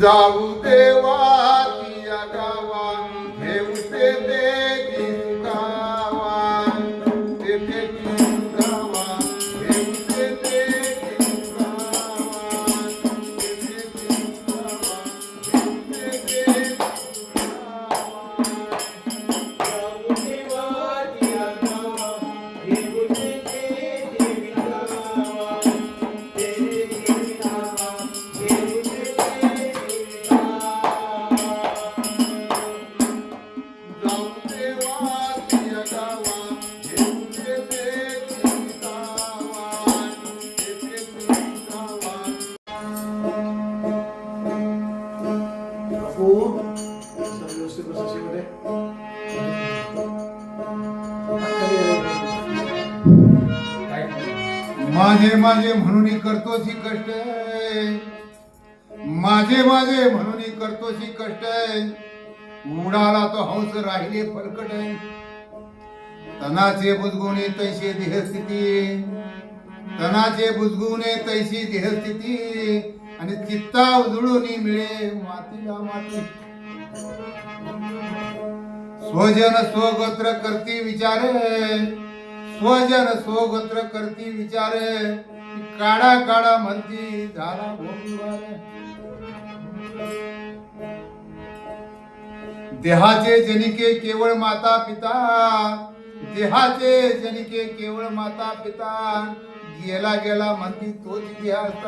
जाऊ देवा. माझे माझे म्हणून करतोशी कष्ट. माझे माझे म्हणून करतोशी कष्ट. उडाला तो हंस राहिले फलकट तनाचे बुजगुणे तैसे देहस्थिती तनाचे बुजगुणे तैसी देहस्थिती आणि चित्ता उजळून मिळे मातीला माती. स्वजन स्वगोत्र करती विचारे. स्वजन स्वगोत्र करती विचारे. काढा काढा म्हणती झाला देहाचे जनिके केवळ माता पिता. देहाचे जनिके केवळ माता पिता. गेला गेला म्हणती तोच इतिहास.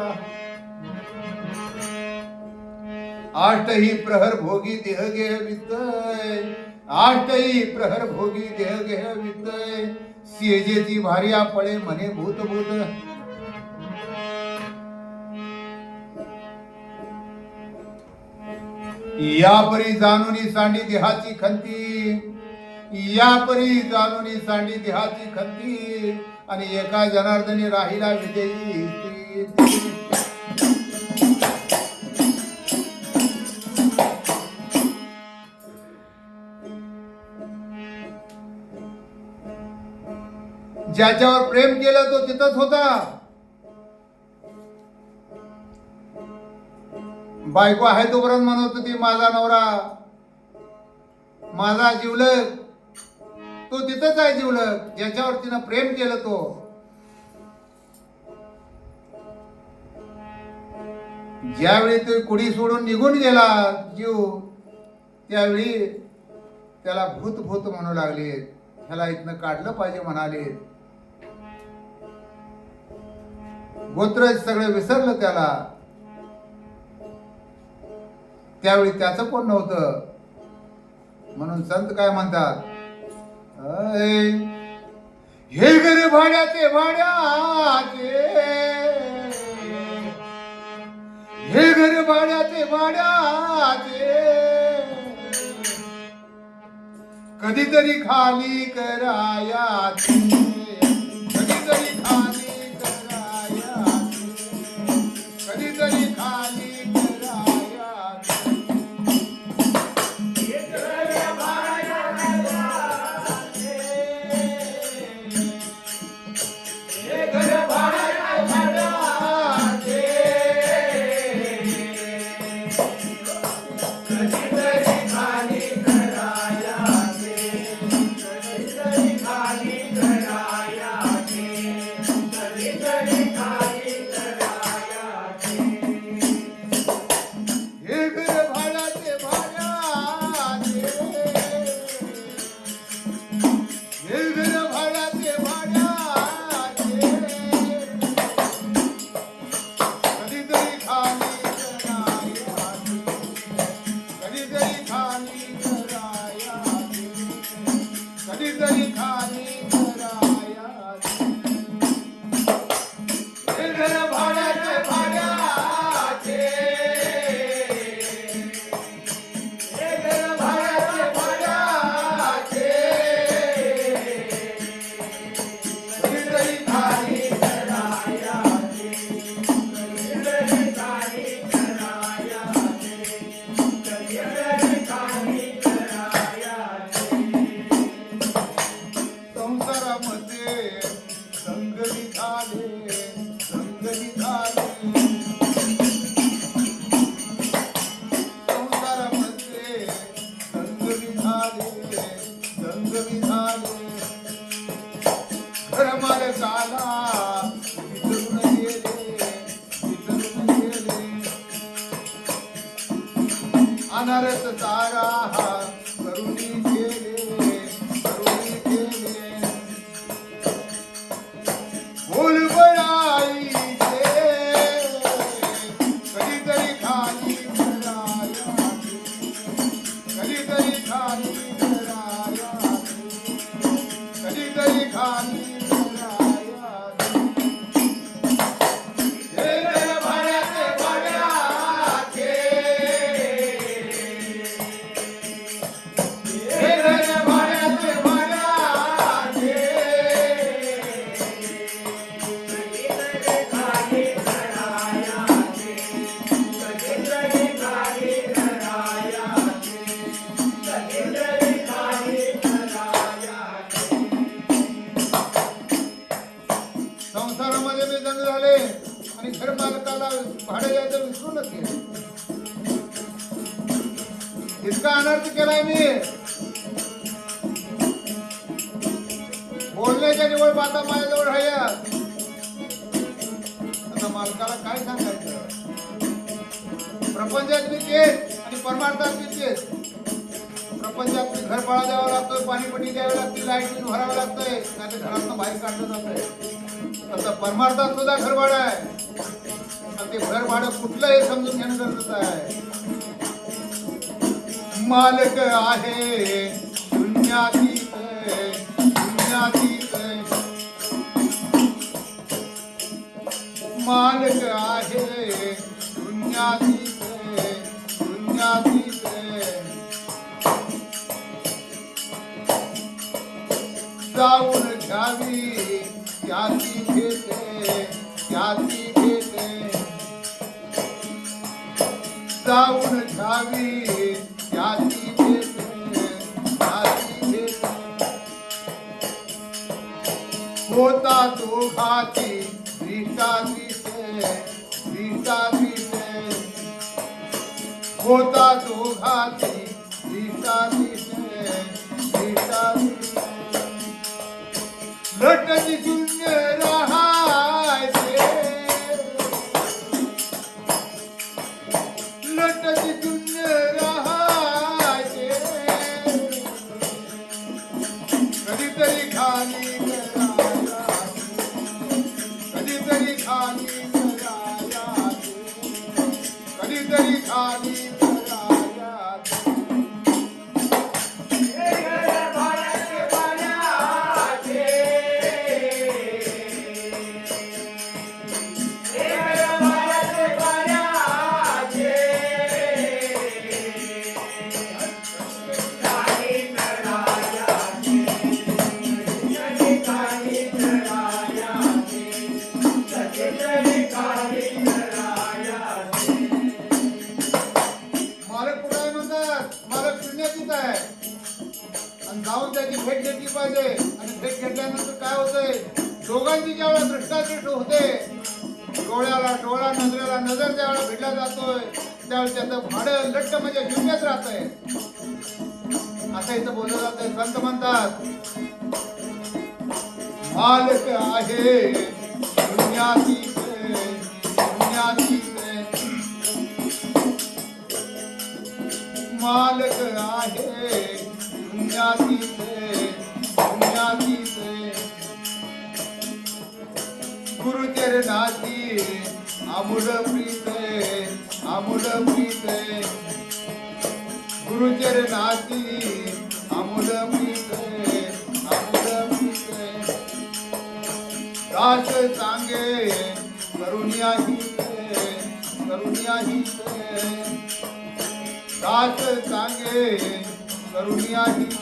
आष्टही प्रहर भोगी देह गेह वितय. आष्टही प्रहर भोगी देह गेह वितय. सेजेची भार्या पळे म्हणे भूत भूत या परी जानुनी सांडी देहाची खंती या परी जानुनी सांडी देहाची खंती आणि एका जनार्दनी राहिला विजयी ज्याच्यावर प्रेम केलं तो तिथंच होता. बायको आहे तोपर्यंत म्हणत होती माझा नवरा माझा जिवलक तो तिथंच आहे जिवलक ज्याच्यावर तिनं प्रेम केलं तो. ज्यावेळी ते कुडी सोडून निघून गेला जीव त्यावेळी त्याला भूत भूत म्हणू लागले. ह्याला इथनं काढलं पाहिजे म्हणाले. गोत्र सगळं विसरलं त्याला. त्यावेळी त्याचं कोण नव्हतं? म्हणून संत काय म्हणतात? हे घर भाड्याचे भाड्याचे. हे घर भाड्याचे भाड्याचे. कधीतरी खाली कराया अनरस तारा करुणी केले करुणी केले. बोल बळाईचे कधीतरी खाली भराया कधीतरी खाली भराया कधीतरी खाली इतका अनर्थ केलाय मी. बोलण्याच्या निवड बाता माझ्याजवळ राहत आता मालकाला काय सांगायचं? प्रपंचात मी तेच आणि परमार्थात मी तेच. प्रपंचात मी घर भाडा द्यावं लागतोय पाणीपट्टी द्यावी लागते लाइट भरावं लागतंय नाही घरात बाहेर काढलं जातय. आता परमार्थात सुद्धा घर भाडं आहे आणि ते घर भाडं कुठलं हे समजून घेणं गरजेचं आहे. मालक आहे. शून्यातीत शून्यातीत मालक आहे. शून्यातीत शून्यातीत जाऊन घ्यावी याची घेते याची घेते जाऊन घ्यावी त्याची भेटे त्याची होता तो घाती दिसे दिशा दिसे होता तो घाती दिसे दिसे कधीतरी त्याची भेट घेतली पाहिजे. आणि भेट घेतल्यानंतर काय होतंय? दोघांची ज्यावेळेला दृष्टादृष्ट होते डोळ्याला डोळा नजरेला नजर ज्यावेळेला भेटला जातोय त्यावेळेस त्याचं भाडं लट्ट म्हणजे शून्यच राहतंय. असं इथं बोललं जातंय. संत म्हणतात मालक आहे शून्यातीत प्रीत आमुड प्रीत गुरुचरणाची आमुड प्रीत आमुड प्रीत दास सांगे करुणिया हित हित दास सांगे हित